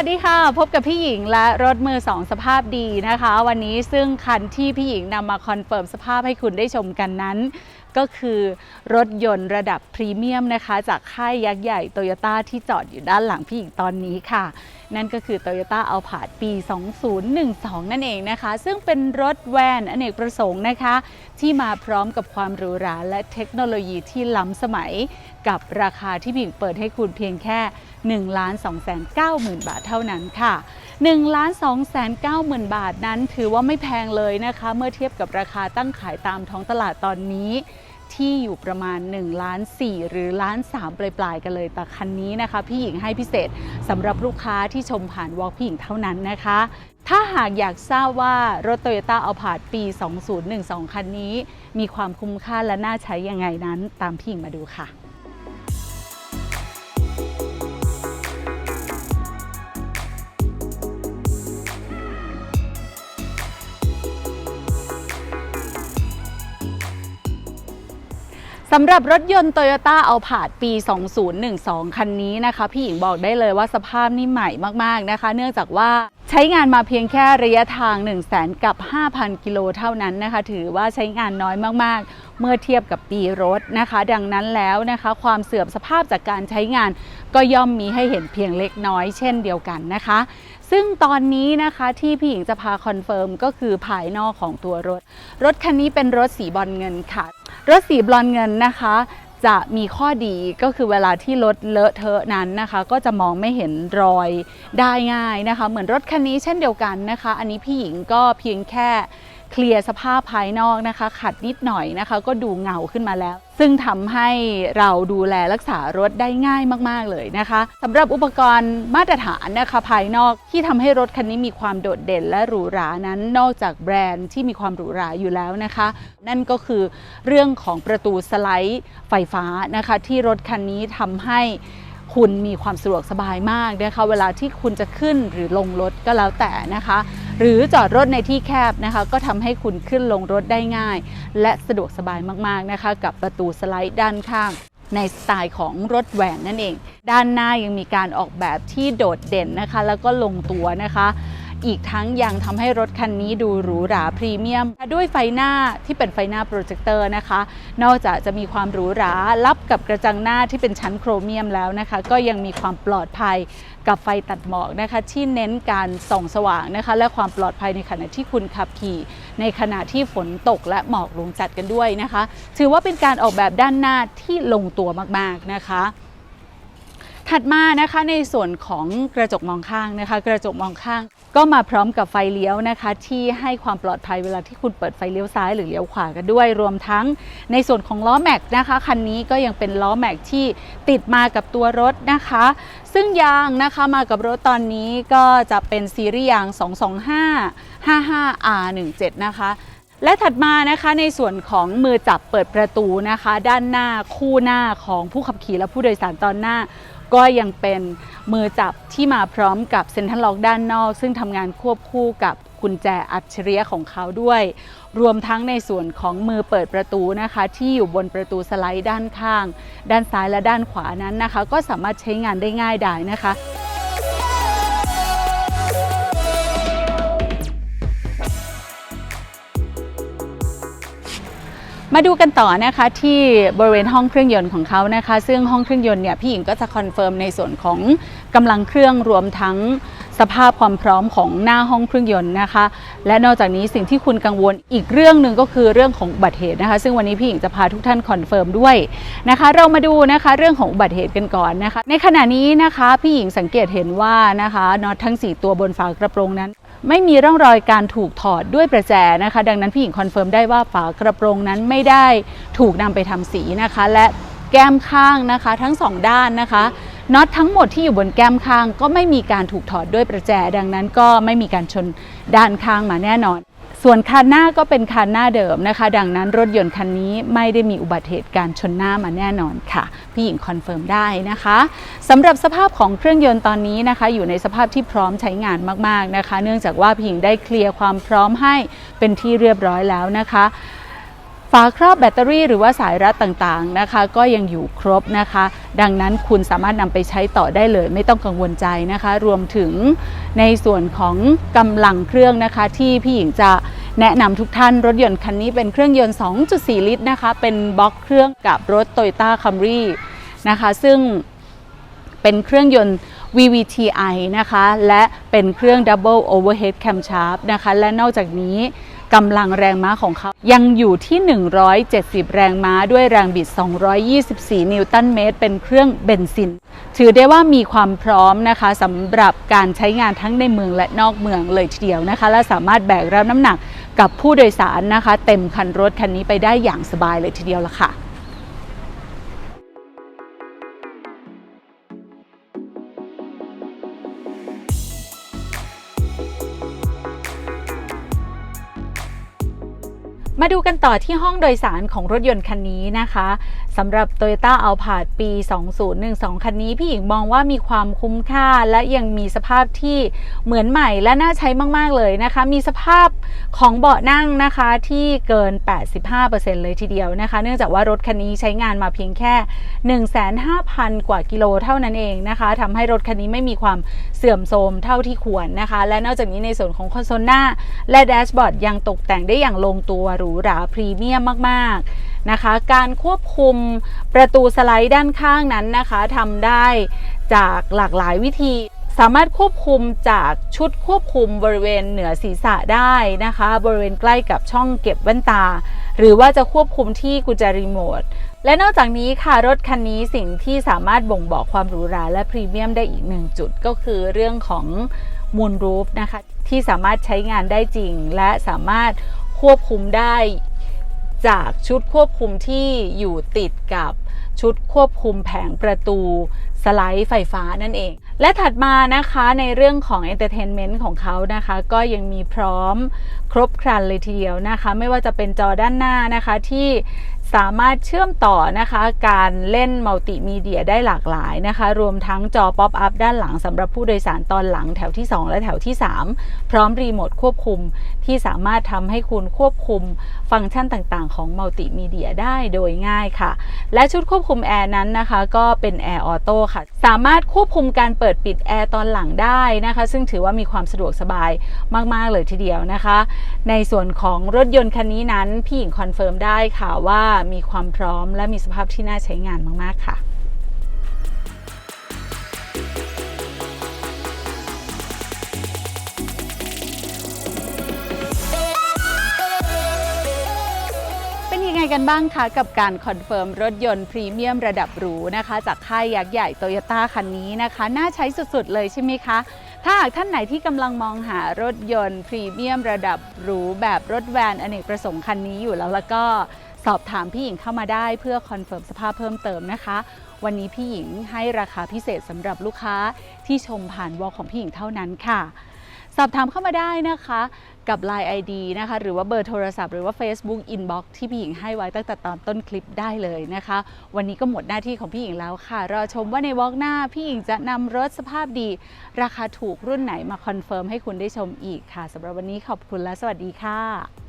วัสดีค่ะ พบกับพี่หญิงและรถมือสองสภาพดีนะคะ วันนี้ซึ่งคันที่พี่หญิงนำมาคอนเฟิร์มสภาพให้คุณได้ชมกันนั้น ก็คือรถยนต์ระดับพรีเมียมนะคะ จากค่ายยักษ์ใหญ่โตโยต้าที่จอดอยู่ด้านหลังพี่หญิงตอนนี้ค่ะ นั่นก็คือ Toyota a l p a r d ปี 2012 นั่นเองนะคะ ซึ่งเป็นรถแวนอเนกประสงค์นะคะ ที่มาพร้อมกับความหรูหราและเทคโนโลยีที่ล้ำสมัยกับราคาที่พี่หญิงเปิดให้คุณเพียงแค่1 2 9 0 0 0 0 บาทเท่านั้นค่ะ1 2 9 0 0 0 0 บาทนั้นถือว่าไม่แพงเลยนะคะ เมื่อเทียบกับราคาตั้งขายตามท้องตลาดตอนนี้ ที่อยู่ประมาณ1ล้าน4หรือล้าน3ปลายๆกันเลยแต่คันนี้นะคะ พี่หญิงให้พิเศษสำหรับลูกค้าที่ชมผ่านวอล์กพี่หญิงเท่านั้นนะคะ ถ้าหากอยากทราบว่ารถ Toyota a l p a r d ปี 2012 คันนี้ มีความคุ้มค่าและน่าใช้ยังไงนั้น ตามพี่หญิงมาดูค่ะ สำหรับรถยนต์ Toyota a l p a r d ปี 2012 คันนี้นะคะ พี่หญิงบอกได้เลยว่าสภาพนี่ใหม่มากๆนะคะ เนื่องจากว่าใช้งานมาเพียงแค่ระยะทาง 1 0 0 0 0แกับ 5,000 กิโลเท่านั้นนะคะ ถือว่าใช้งานน้อยมากๆ เมื่อเทียบกับปีรถนะคะ ดังนั้นแล้วนะคะ ความเสื่อมสภาพจากการใช้งานก็ย่อมมีให้เห็นเพียงเล็กน้อยเช่นเดียวกันนะคะ ซึ่งตอนนี้นะคะที่พี่หญิงจะพาคอนเฟิร์มก็คือภายนอกของตัวรถ รถคันนี้เป็นรถสีบอลเงินค่ะ รถสีบลอนเงินนะคะ จะมีข้อดีก็คือเวลาที่รถเลอะเทอะนั้นนะคะ ก็จะมองไม่เห็นรอยได้ง่ายนะคะ เหมือนรถคันนี้เช่นเดียวกันนะคะ อันนี้พี่หญิงก็เพียงแค่ เคลียร์สภาพภายนอกนะคะ ขัดนิดหน่อยนะคะ ก็ดูเงาขึ้นมาแล้ว ซึ่งทำให้เราดูแลรักษารถได้ง่ายมากๆเลยนะคะสำหรับอุปกรณ์มาตรฐานนะคะภายนอกที่ทำให้รถคันนี้มีความโดดเด่นและหรูหรานั้น นอกจากแบรนด์ที่มีความหรูหราอยู่แล้วนะคะ นั่นก็คือเรื่องของประตูสไลด์ไฟฟ้านะคะ ที่รถคันนี้ทำให้ คุณมีความสะดวกสบายมากนะคะเวลาที่คุณจะขึ้นหรือลงรถก็แล้วแต่นะคะ หรือจอดรถในที่แคบนะคะ ก็ทำให้คุณขึ้นลงรถได้ง่าย และสะดวกสบายมากๆนะคะ กับประตูสไลด์ด้านข้างในสไตล์ของรถแหวนนั่นเอง ด้านหน้ายังมีการออกแบบที่โดดเด่นนะคะ แล้วก็ลงตัวนะคะ อีกทั้งยังทำให้รถคันนี้ดูหรูหราพรีเมียม ด้วยไฟหน้าที่เป็นไฟหน้าโปรเจคเตอร์นะคะ นอกจากจะมีความหรูหรารับกับกระจังหน้าที่เป็นชั้นโครเมียมแล้วนะคะ ก็ยังมีความปลอดภัยกับไฟตัดหมอกนะคะ ที่เน้นการส่องสว่างนะคะ และความปลอดภัยในขณะที่คุณขับขี่ ในขณะที่ฝนตกและหมอกลงจัดกันด้วยนะคะ ถือว่าเป็นการออกแบบด้านหน้าที่ลงตัวมากๆนะคะ ถัดมานะคะในส่วนของกระจกมองข้างนะคะ กระจกมองข้าง ก็มาพร้อมกับไฟเลี้ยวนะคะ ที่ให้ความปลอดภัยเวลาที่คุณเปิดไฟเลี้ยวซ้ายหรือเลี้ยวขวากันด้วย รวมทั้งในส่วนของล้อแม็กนะคะคันนี้ก็ยังเป็นล้อแม็กที่ติดมากับตัวรถนะคะ ซึ่งยางนะคะมากับรถตอนนี้ก็จะเป็นซีรีส์ยาง 225 55R17 นะคะและถัดมานะคะในส่วนของมือจับเปิดประตูนะคะ ด้านหน้าคู่หน้าของผู้ขับขี่และผู้โดยสารตอนหน้า ก็ยังเป็นมือจับที่มาพร้อมกับเซ็นทรัลล็อกด้านนอก ซึ่งทำงานควบคู่กับกุญแจอัจฉริยะของเขาด้วย รวมทั้งในส่วนของมือเปิดประตูนะคะ ที่อยู่บนประตูสไลด์ด้านข้าง ด้านซ้ายและด้านขวานั้นนะคะ ก็สามารถใช้งานได้ง่ายดายนะคะ มาดูกันต่อนะคะที่บริเวณห้องเครื่องยนต์ของเขานะคะ ซึ่งห้องเครื่องยนต์เนี่ยพี่หญิงก็จะคอนเฟิร์มในส่วนของกำลังเครื่องรวมทั้ง สภาพความพร้อมของหน้าห้องเครื่องยนต์นะคะ และนอกจากนี้สิ่งที่คุณกังวลอีกเรื่องหนึ่งก็คือเรื่องของอุบัติเหตุนะคะ ซึ่งวันนี้พี่หญิงจะพาทุกท่านคอนเฟิร์มด้วยนะคะ เรามาดูนะคะเรื่องของอุบัติเหตุกันก่อนนะคะ ในขณะนี้นะคะพี่หญิงสังเกตเห็นว่านะคะน็อตทั้ง 4 ตัวบนฝากระโปรงนั้นไม่มีร่องรอยการถูกถอดด้วยประแจนะคะ ดังนั้นพี่หญิงคอนเฟิร์มได้ว่าฝากระโปรงนั้นไม่ได้ถูกนำไปทำสีนะคะ และแก้มข้างนะคะ ทั้งสองด้านนะคะ น็อตทั้งหมดที่อยู่บนแก้มข้าง ก็ไม่มีการถูกถอดด้วยประแจ ดังนั้นก็ไม่มีการชนด้านข้างมาแน่นอน ส่วนคันหน้าก็เป็นคันหน้าเดิมนะคะ ดังนั้นรถยนต์คันนี้ไม่ได้มีอุบัติเหตุการชนหน้ามาแน่นอนค่ะ พี่หญิงคอนเฟิร์มได้นะคะสำหรับสภาพของเครื่องยนต์ตอนนี้นะคะ อยู่ในสภาพที่พร้อมใช้งานมากๆนะคะ เนื่องจากว่าพี่หญิงได้เคลียร์ความพร้อมให้เป็นที่เรียบร้อยแล้วนะคะ ฝาครอบแบตเตอรี่หรือว่าสายรัดต่างๆนะคะ ก็ยังอยู่ครบนะคะ ดังนั้นคุณสามารถนำไปใช้ต่อได้เลย ไม่ต้องกังวลใจนะคะ รวมถึงในส่วนของกำลังเครื่องนะคะ ที่พี่หญิงจะแนะนำทุกท่านรถยนต์คันนี้เป็นเครื่องยนต์ 2.4 ลิตรนะคะ เป็นบล็อกเครื่องกับรถ Toyota Camry นะคะ ซึ่งเป็นเครื่องยนต์ VVTi นะคะ และเป็นเครื่อง Double Overhead Camshaft นะคะ และนอกจากนี้ กำลังแรงม้าของเขา ยังอยู่ที่ 170 แรงม้าด้วยแรงบิด 224 นิวตันเมตร เป็นเครื่องเบนซิน ถือได้ว่ามีความพร้อมนะคะสำหรับการใช้งานทั้งในเมืองและนอกเมืองเลยทีเดียวนะคะ และสามารถแบกรับน้ำหนักกับผู้โดยสารนะคะ เต็มคันรถคันนี้ไปได้อย่างสบายเลยทีเดียวละค่ะ มาดูกันต่อที่ห้องโดยสารของรถยนต์คันนี้นะคะสำหรับ Toyota Alphard ปี 2012 คันนี้พี่หญิงมองว่ามีความคุ้มค่า และยังมีสภาพที่เหมือนใหม่และน่าใช้มาก ๆ เลยนะคะ มีสภาพของเบาะนั่งนะคะที่เกิน 85%เลยทีเดียวนะคะ เนื่องจากว่ารถคันนี้ใช้งานมาเพียงแค่ 15,000กว่ากิโลเท่านั้นเองนะคะทำให้รถคันนี้ไม่มีความเสื่อมโทรมเท่าที่ควรนะคะ และนอกจากนี้ในส่วนของคอนโซลหน้า และแดชบอร์ดยังตกแต่งได้อย่างลงตัวหรูหราพรีเมียมมากๆนะคะ การควบคุมประตูสไลด์ด้านข้างนั้นนะคะทำได้จากหลากหลายวิธีสามารถควบคุมจากชุดควบคุมบริเวณเหนือศีรษะได้นะคะ บริเวณใกล้กับช่องเก็บแว่นตา หรือว่าจะควบคุมที่กุญแจรีโมทและนอกจากนี้ค่ะรถคันนี้สิ่งที่สามารถบ่งบอกความหรูหราและพรีเมียมได้อีกหนึ่งจุดก็คือเรื่องของมูนรูฟนะคะที่สามารถใช้งานได้จริง และสามารถ ควบคุมได้ จากชุดควบคุมที่อยู่ติดกับชุดควบคุมแผงประตูสไลด์ไฟฟ้านั่นเอง และถัดมานะคะในเรื่องของ Entertainment ของเขานะคะ ก็ยังมีพร้อมครบครันเลยทีเดียวนะคะ ไม่ว่าจะเป็นจอด้านหน้านะคะที่ สามารถเชื่อมต่อนะคะการเล่นมัลติมีเดียได้หลากหลายนะคะ รวมทั้งจอป๊อปอัพด้านหลังสำหรับผู้โดยสารตอนหลังแถวที่ 2 และแถวที่ 3 พร้อมรีโมทควบคุมที่สามารถทำให้คุณควบคุมฟังก์ชันต่างๆ ของมัลติมีเดียได้โดยง่ายค่ะ และชุดควบคุมแอร์นั้นนะคะ ก็เป็นแอร์ออโต้ค่ะ สามารถควบคุมการเปิดปิดแอร์ตอนหลังได้นะคะ ซึ่งถือว่ามีความสะดวกสบายมาก ๆ เลยทีเดียวนะคะ ในส่วนของรถยนต์คันนี้นั้นพี่หญิงคอนเฟิร์มได้ค่ะว่ามีความพร้อม และมีสภาพที่น่าใช้งานมาก ๆ ค่ะเป็นยังไงกันบ้างคะกับการคอนเฟิร์มรถยนต์พรีเมียมระดับหรูนะคะ จากค่ายยักษ์ใหญ่โตโยต้าคันนี้นะคะ น่าใช้สุดๆเลยใช่ไหมคะ ถ้าหากท่านไหนที่กำลังมองหารถยนต์พรีเมียมระดับหรูแบบรถแวนอเนกประสงค์คันนี้อยู่แล้วแล้วก็ สอบถามพี่หญิงเข้ามาได้เพื่อคอนเฟิร์มสภาพเพิ่มเติมนะคะ วันนี้พี่หญิงให้ราคาพิเศษสำหรับลูกค้าที่ชมผ่านวอลของพี่หญิงเท่านั้นค่ะ สอบถามเข้ามาได้นะคะกับ Line ID นะคะ หรือว่าเบอร์โทรศัพท์หรือว่า Facebook Inbox ที่พี่หญิงให้ไว้ตั้งแต่ตอนต้นคลิปได้เลยนะคะ วันนี้ก็หมดหน้าที่ของพี่หญิงแล้วค่ะ รอชมว่าในวอล์กหน้า พี่หญิงจะนำรถสภาพดี ราคาถูกรุ่นไหนมาคอนเฟิร์มให้คุณได้ชมอีกค่ะสำหรับวันนี้ขอบคุณและสวัสดีค่ะ